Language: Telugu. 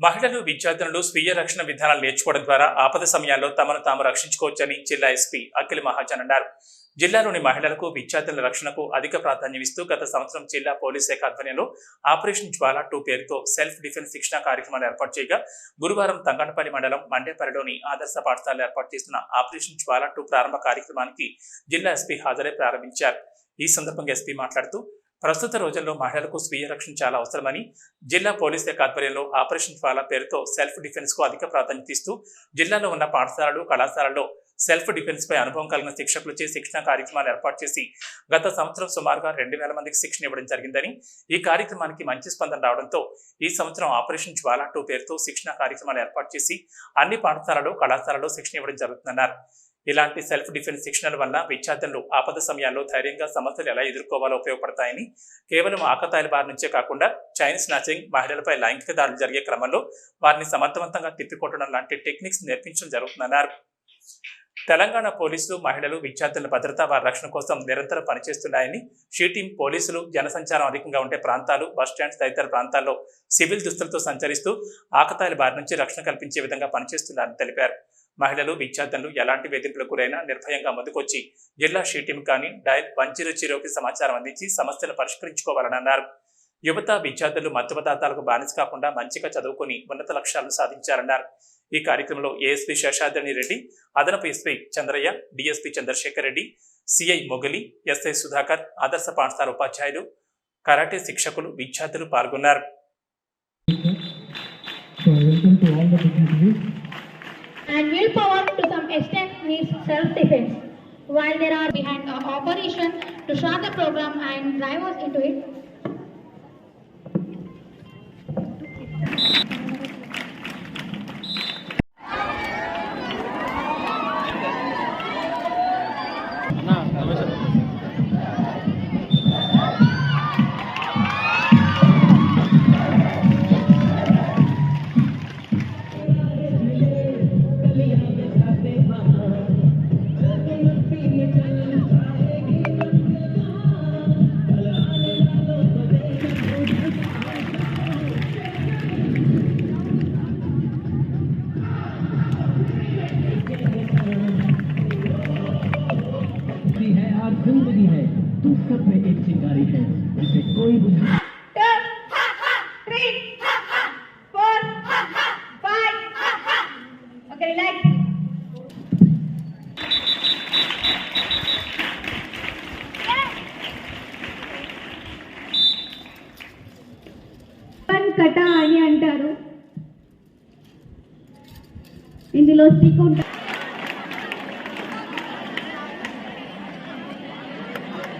మహిళలు విద్యార్థులను స్వీయ రక్షణ విధానాలు నేర్చుకోవడం ద్వారా ఆపద సమయాల్లో తమను తాము రక్షించుకోవచ్చని జిల్లా ఎస్పీ అఖిల మహాజన్ అన్నారు. జిల్లాలోని మహిళలకు విద్యార్థుల రక్షణకు అధిక ప్రాధాన్యం ఇస్తూ గత సంవత్సరం జిల్లా పోలీస్ శాఖ ఆధ్వర్యంలో ఆపరేషన్ జ్వాల టూ పేరుతో సెల్ఫ్ డిఫెన్స్ శిక్షణ కార్యక్రమాలు ఏర్పాటు చేయగా గురువారం తంగనపల్లి మండలం మండేపల్లిలోని ఆదర్శ పాఠశాలలో ఏర్పాటు చేసిన ఆపరేషన్ జ్వాల టూ ప్రారంభ కార్యక్రమానికి జిల్లా ఎస్పీ హాజరై ప్రారంభించారు. ఈ సందర్భంగా ఎస్పీ మాట్లాడుతూ ప్రస్తుత రోజుల్లో మహిళలకు స్వీయ రక్షణ చాలా అవసరమని జిల్లా పోలీస్ శాఖ ఆధ్వర్యంలో ఆపరేషన్ ఫాలా పేరుతో సెల్ఫ్ డిఫెన్స్కు అధిక ప్రాధాన్యత ఇస్తూ జిల్లాలో ఉన్న పాఠశాలలు కళాశాలల్లో సెల్ఫ్ డిఫెన్స్ పై అనుభవం కలిగిన శిక్షకులచే శిక్షణ కార్యక్రమాలు ఏర్పాటు చేసి గత సంవత్సరం సుమారుగా రెండు వేల మందికి శిక్షణ ఇవ్వడం జరిగిందని ఈ కార్యక్రమానికి మంచి స్పందన రావడంతో ఈ సంవత్సరం ఆపరేషన్ జ్వాలా టూ పేరుతో శిక్షణ కార్యక్రమాలు ఏర్పాటు చేసి అన్ని పాఠశాలలు కళాశాలలో శిక్షణ ఇవ్వడం జరుగుతుందన్నారు. ఇలాంటి సెల్ఫ్ డిఫెన్స్ శిక్షణల వల్ల విద్యార్థులు ఆపద సమయాల్లో ధైర్యంగా సమస్యలు ఎలా ఎదుర్కోవాలో ఉపయోగపడతాయని కేవలం ఆకతాయిల బారి నుంచే కాకుండా చైన్ స్నాచింగ్ మహిళలపై లైంగిక దాడులు జరిగే క్రమంలో వారిని సమర్థవంతంగా తిప్పికొట్టడం లాంటి టెక్నిక్స్ నేర్పించడం జరుగుతుందన్నారు. తెలంగాణ పోలీసులు మహిళలు విద్యార్థుల భద్రత వారి రక్షణ కోసం నిరంతరం పనిచేస్తున్నాయని షీటీం పోలీసులు జనసంచారం అధికంగా ఉండే ప్రాంతాలు బస్టాండ్స్ తదితర ప్రాంతాల్లో సివిల్ దుస్తులతో సంచరిస్తూ ఆకతాయిల బారి నుంచి రక్షణ కల్పించే విధంగా పనిచేస్తున్నారని తెలిపారు. మహిళలు విద్యార్థులు ఎలాంటి వేధింపులకు గురైనా నిర్భయంగా ముందుకొచ్చి జిల్లా షీటీం కానీ డయల్ వన్ జీరో జీరోకి సమాచారం అందించి సమస్యను పరిష్కరించుకోవాలని అన్నారు. యువత విద్యార్థులు మత్తు పదార్థాలకు బానిస కాకుండా మంచిగా చదువుకొని ఉన్నత లక్ష్యాలను సాధించారన్నారు. ఈ కార్యక్రమంలో ఏఎస్పీ శేషాద్రిని రెడ్డి అదనపు SP Chandraiah DSP Chandrasekhar Reddy CI Mogali SI Sudhakar ఆదర్శ పాఠశాల ఉపాధ్యాయులు కరాటే శిక్షకులు విద్యార్థులు పాల్గొన్నారు. And willpower to some extent needs self-defense. While there are behind the operation to start the program and drive us into it, जिंदगी है तू सब में एक चिंगारी है इसे कोई बुझा two, three, four, five. Okay, relax. కట అని అంటారు ఇందులో స్టిక్